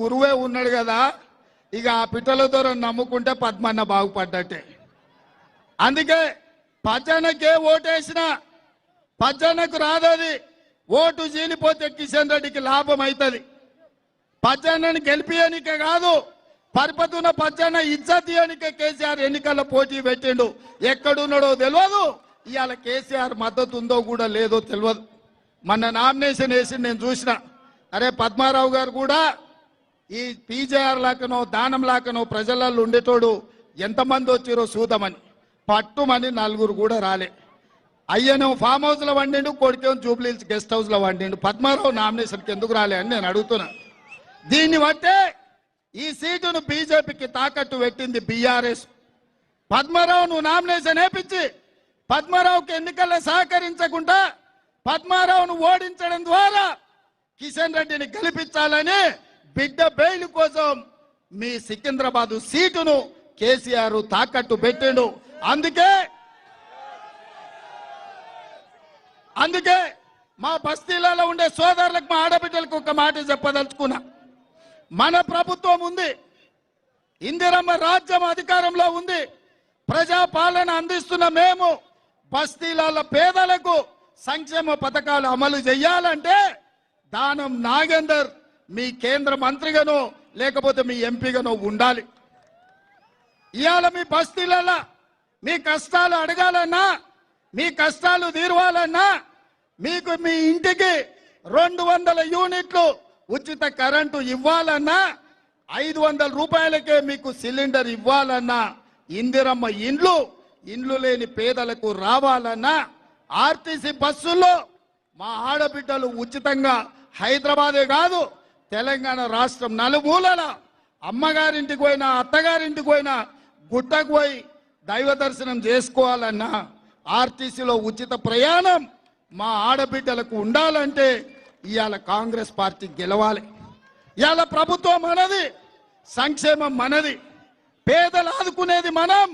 గురువే ఉన్నాడు కదా. ఇక ఆ పిట్టల దూరం నమ్ముకుంటే పద్మన్న బాగుపడ్డట్టే. అందుకే పచ్చనకే ఓటేసిన పచ్చనకు రాదది. ఓటు చీలిపోతే కిషన్ రెడ్డికి లాభం అవుతుంది పచ్చన్నని గెలిపియనిక కాదు పరిపతున్న పచ్చన్న ఇజ్జత్ కేసీఆర్ ఎన్నికల్లో పోటీ పెట్టిండు. ఎక్కడున్నాడో తెలియదు ఇవాళ కేసీఆర్ మద్దతు ఉందో కూడా లేదో తెలియదు మొన్న నామినేషన్ వేసి నేను చూసిన. అరే పద్మారావు గారు కూడా ఈ పీజేఆర్ లాకనో దానం లాకనో ప్రజలలో ఉండేటోడు ఎంతమంది వచ్చిరో చూద్దామని. పట్టుమని నలుగురు కూడా రాలే. అయ్యను ఫామ్ హౌస్లో వండిండు కొడుకేం జూబ్లీహిల్స్ గెస్ట్ హౌస్లో వండిండు. పద్మారావు నామినేషన్కి ఎందుకు రాలే అని నేను అడుగుతున్నా. దీన్ని బట్టే ఈ సీటును బీజేపీకి తాకట్టు పెట్టింది బీఆర్ఎస్. పద్మారావు నువ్వు నామినేషన్ వేపించి పద్మారావుకి ఎన్నికల్లో సహకరించకుండా పద్మారావును ఓడించడం ద్వారా కిషన్ రెడ్డిని గెలిపించాలని బిడ్డ బెయిల్ కోసం మీ సికింద్రాబాద్ సీటును కేసీఆర్ తాకట్టు పెట్టిండు. అందుకే అందుకే మా బస్తీలలో ఉండే సోదరులకు మా ఆడబిడ్డలకు ఒక మాట చెప్పదలుచుకున్నా. మన ప్రభుత్వం ఉంది. ఇందిరమ్మ రాజ్యం అధికారంలో ఉంది. ప్రజాపాలన అందిస్తున్న మేము బస్తీలాల పేదలకు సంక్షేమ పథకాలు అమలు చేయాలంటే దానం నాగేందర్ మీ కేంద్ర మంత్రిగానో లేకపోతే మీ ఎంపీగానో ఉండాలి. ఇవాళ మీ బస్తీలలో మీ కష్టాలు అడగాలన్నా మీ కష్టాలు తీరవాలన్నా మీకు మీ ఇంటికి రెండు వందల యూనిట్లు ఉచిత కరెంటు ఇవ్వాలన్నా ఐదు వందల రూపాయలకే మీకు సిలిండర్ ఇవ్వాలన్నా ఇందిరమ్మ ఇండ్లు ఇండ్లు లేని పేదలకు రావాలన్నా ఆర్టీసీ బస్సుల్లో మా ఆడబిడ్డలు ఉచితంగా హైదరాబాదే కాదు తెలంగాణ రాష్ట్రం నలుమూలల. అమ్మగారింటికి పోయినా అత్తగారింటికి పోయినా గుట్టకు పోయి దైవ దర్శనం చేసుకోవాలన్నా ఆర్టీసీలో ఉచిత ప్రయాణం మా ఆడబిడ్డలకు ఉండాలంటే ఇవాళ కాంగ్రెస్ పార్టీ గెలవాలి. ఇవాళ ప్రభుత్వం మనది సంక్షేమం మనది పేదలు ఆదుకునేది మనం.